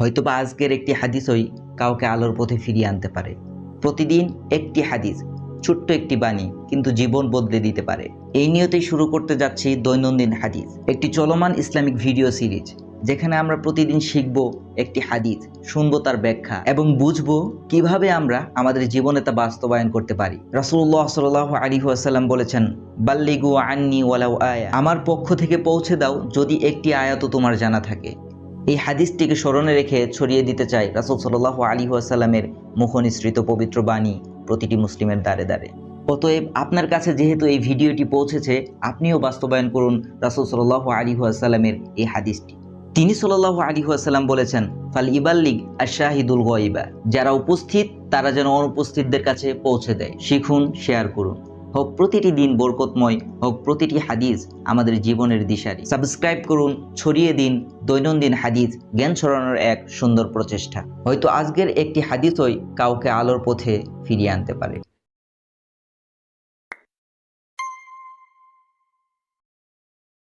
হয়তোবা আজকের একটি হাদিসই কাউকে আলোর পথে ফিরিয়ে আনতে পারে। প্রতিদিন একটি হাদিস, ছোট্ট একটি বাণী কিন্তু জীবন বদলে দিতে পারে। এই নিয়তেই শুরু করতে যাচ্ছি দৈনন্দিন হাদিস, একটি চলমান ইসলামিক ভিডিও সিরিজ, যেখানে আমরা প্রতিদিন শিখব একটি হাদিস, শুনব তার ব্যাখ্যা এবং বুঝব কীভাবে আমরা আমাদের জীবনে তা বাস্তবায়ন করতে পারি। রাসূলুল্লাহ সাল্লাল্লাহু আলাইহি ওয়াসাল্লাম বলেছেন, বাল্লিগু আন্নি ওয়ালাউ আয়া। আমার পক্ষ থেকে পৌঁছে দাও যদি একটি আয়াতও তোমার জানা থাকে। এই হাদিসটিকে স্মরণে রেখে ছড়িয়ে দিতে চাই রাসূল সাল্লাল্লাহু আলাইহি ওয়াসাল্লামের মুখনিসৃত পবিত্র বাণী প্রতিটি মুসলিমের দ্বারে দ্বারে। অতএব আপনার কাছে যেহেতু এই ভিডিওটি পৌঁছেছে, আপনিও বাস্তবায়ন করুন রাসূল সাল্লাহ আলাইহি ওয়াসাল্লামের এই হাদিসটি। তিনি সাল্লাল্লাহু আলাইহি ওয়াসাল্লাম বলেছেন ফাল ইবাল্লিগ আশাহিদুল গয়বা। যারা উপস্থিত, তারা যেন অনুপস্থিতদের কাছে পৌঁছে দেয়। শিখুন, শেয়ার করুন। হোক প্রতিটি দিন বরকতময়, হোক প্রতিটি হাদিস আমাদের জীবনের দিশারি। সাবস্ক্রাইব করুন ছড়িয়ে দিন দৈনন্দিন হাদিস, জ্ঞান ছড়ানোর এক সুন্দর প্রচেষ্টা। হয়তো আজকের একটি হাদিসই কাউকে আলোর পথে ফিরিয়ে আনতে পারে।